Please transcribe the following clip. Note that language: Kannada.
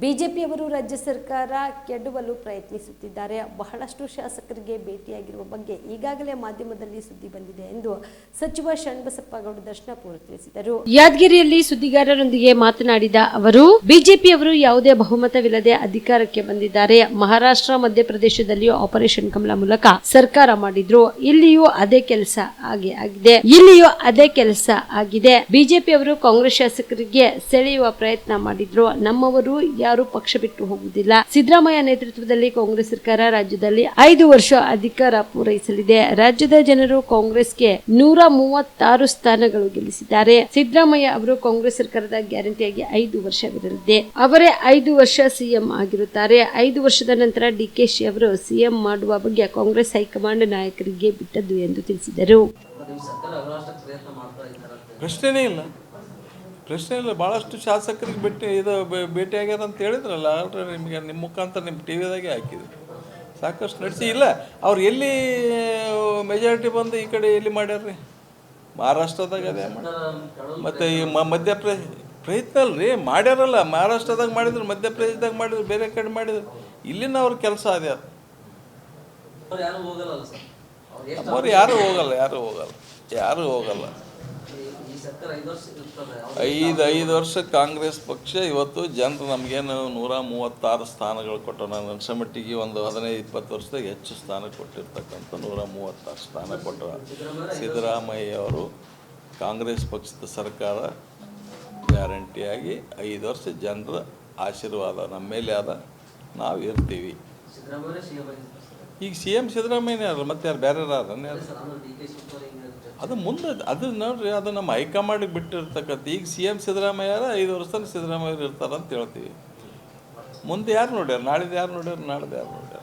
ಬಿಜೆಪಿಯವರು ರಾಜ್ಯ ಸರ್ಕಾರ ಕೆಡವಲು ಪ್ರಯತ್ನಿಸುತ್ತಿದ್ದಾರೆ. ಬಹಳಷ್ಟು ಶಾಸಕರಿಗೆ ಭೇಟಿಯಾಗಿರುವ ಬಗ್ಗೆ ಈಗಾಗಲೇ ಮಾಧ್ಯಮದಲ್ಲಿ ಸುದ್ದಿ ಬಂದಿದೆ ಎಂದು ಸಚಿವ ಷಣ್ಬಸಪ್ಪಗೌಡ ದರ್ಶನಪುರ ತಿಳಿಸಿದರು. ಯಾದಗಿರಿಯಲ್ಲಿ ಸುದ್ದಿಗಾರರೊಂದಿಗೆ ಮಾತನಾಡಿದ ಅವರು, ಬಿಜೆಪಿಯವರು ಯಾವುದೇ ಬಹುಮತವಿಲ್ಲದೆ ಅಧಿಕಾರಕ್ಕೆ ಬಂದಿದ್ದಾರೆ. ಮಹಾರಾಷ್ಟ್ರ, ಮಧ್ಯಪ್ರದೇಶದಲ್ಲಿಯೂ ಆಪರೇಷನ್ ಕಮಲ ಮೂಲಕ ಸರ್ಕಾರ ಮಾಡಿದ್ರು. ಇಲ್ಲಿಯೂ ಅದೇ ಕೆಲಸ ಹಾಗೆ ಆಗಿದೆ. ಇಲ್ಲಿಯೂ ಅದೇ ಕೆಲಸ ಆಗಿದೆ. ಬಿಜೆಪಿಯವರು ಕಾಂಗ್ರೆಸ್ ಶಾಸಕರಿಗೆ ಸೆಳೆಯುವ ಪ್ರಯತ್ನ ಮಾಡಿದ್ರು. ನಮ್ಮವರು ಯಾರು ಪಕ್ಷ ಬಿಟ್ಟು ಹೋಗುವುದಿಲ್ಲ. ಸಿದ್ದರಾಮಯ್ಯ ನೇತೃತ್ವದಲ್ಲಿ ಕಾಂಗ್ರೆಸ್ ಸರ್ಕಾರ ರಾಜ್ಯದಲ್ಲಿ ಐದು ವರ್ಷ ಅಧಿಕಾರ ಪೂರೈಸಲಿದೆ. ರಾಜ್ಯದ ಜನರು ಕಾಂಗ್ರೆಸ್ಗೆ ನೂರ ಮೂವತ್ತಾರು ಸ್ಥಾನಗಳು ಗೆಲ್ಲಿಸಿದ್ದಾರೆ. ಸಿದ್ದರಾಮಯ್ಯ ಅವರು ಕಾಂಗ್ರೆಸ್ ಸರ್ಕಾರದ ಗ್ಯಾರಂಟಿಯಾಗಿ ಐದು ವರ್ಷವಿರಲಿದೆ. ಅವರೇ ಐದು ವರ್ಷ ಸಿಎಂ ಆಗಿರುತ್ತಾರೆ. ಐದು ವರ್ಷದ ನಂತರ ಡಿಕೆಶಿ ಅವರು ಸಿಎಂ ಮಾಡುವ ಬಗ್ಗೆ ಕಾಂಗ್ರೆಸ್ ಹೈಕಮಾಂಡ್ ನಾಯಕರಿಗೆ ಬಿಟ್ಟದ್ದು ಎಂದು ತಿಳಿಸಿದರು. ಪ್ರಶ್ನೆನೇ ಇಲ್ಲ. ಪ್ರಶ್ನೆ ಇಲ್ಲ ಭಾಳಷ್ಟು ಶಾಸಕರಿಗೆ ಭೇಟಿ ಇದು ಭೇಟಿ ಭೇಟಿಯಾಗ್ಯಾರ ಅಂತ ಹೇಳಿದ್ರಲ್ಲ ಆಲ್ರೆಡಿ ನಿಮಗೆ ನಿಮ್ಮ ಮುಖಾಂತರ ನಿಮ್ಮ ಟಿ ವಿದಾಗೆ ಹಾಕಿದ್ರು. ಸಾಕಷ್ಟು ನಡೆಸಿ ಇಲ್ಲ ಅವ್ರು ಎಲ್ಲಿ ಮೆಜಾರಿಟಿ ಬಂದು ಈ ಕಡೆ ಎಲ್ಲಿ ಮಾಡ್ಯಾರ್ರಿ? ಮಹಾರಾಷ್ಟ್ರದಾಗ ಅದೇ ಮತ್ತು ಈ ಮ ಮಧ್ಯಪ್ರದೇಶ ಪ್ರಯತ್ನ ಅಲ್ರಿ ಮಾಡ್ಯಾರಲ್ಲ ಮಹಾರಾಷ್ಟ್ರದಾಗ ಮಾಡಿದ್ರು ಮಧ್ಯಪ್ರದೇಶದಾಗ ಮಾಡಿದ್ರು ಬೇರೆ ಕಡೆ ಮಾಡಿದ್ರು ಇಲ್ಲಿನ ಅವ್ರ ಕೆಲಸ ಅದೇ ಅದು ಅವ್ರು ಯಾರು ಹೋಗಲ್ಲ ಯಾರು ಹೋಗಲ್ಲ ಯಾರು ಹೋಗಲ್ಲ ಯಾರು ಹೋಗಲ್ಲ ಈ- ಈ ಸರ್ಕಾರ ಐದು ಐದು ವರ್ಷ ಕಾಂಗ್ರೆಸ್ ಪಕ್ಷ ಇವತ್ತು ಜನರು ನಮಗೇನು ನೂರ ಮೂವತ್ತಾರು ಸ್ಥಾನಗಳು ಕೊಟ್ಟರು ನಾನು ಅನ್ಸೋ ಮಟ್ಟಿಗೆ ಒಂದು ಹದಿನೈದು ಇಪ್ಪತ್ತು ವರ್ಷದಾಗ ಹೆಚ್ಚು ಸ್ಥಾನ ಕೊಟ್ಟಿರ್ತಕ್ಕಂಥ ನೂರ ಮೂವತ್ತಾರು ಸ್ಥಾನ ಕೊಟ್ಟರು ಸಿದ್ದರಾಮಯ್ಯ ಅವರು ಕಾಂಗ್ರೆಸ್ ಪಕ್ಷದ ಸರ್ಕಾರ ಗ್ಯಾರಂಟಿಯಾಗಿ ಐದು ವರ್ಷ ಜನರ ಆಶೀರ್ವಾದ ನಮ್ಮ ಮೇಲೆ ಆದ. ನಾವು ಇರ್ತೀವಿ. ಈಗ ಸಿ ಎಂ ಸಿದ್ದರಾಮಯ್ಯ ಮತ್ತೆ ಯಾರು ಬೇರೆ ಯಾರು ಅದು ಮುಂದೆ, ಅದು ನೋಡ್ರಿ, ಅದು ನಮ್ಮ ಹೈಕಮಾಂಡಿಗೆ ಬಿಟ್ಟಿರ್ತಕ್ಕಂಥ ಈಗ ಸಿ ಎಂ ಸಿದ್ದರಾಮಯ್ಯ ಐದು ವರ್ಷದಲ್ಲಿ ತನಕ ಸಿದ್ದರಾಮಯ್ಯ ಇರ್ತಾರೆ ಅಂತ ಹೇಳ್ತೀವಿ. ಮುಂದೆ ಯಾರು ನೋಡ್ಯಾರ? ನಾಳಿದ್ದು ಯಾರು ನೋಡ್ಯಾರ? ನಾಳಿದ್ದು ಯಾರು ನೋಡ್ಯಾರ?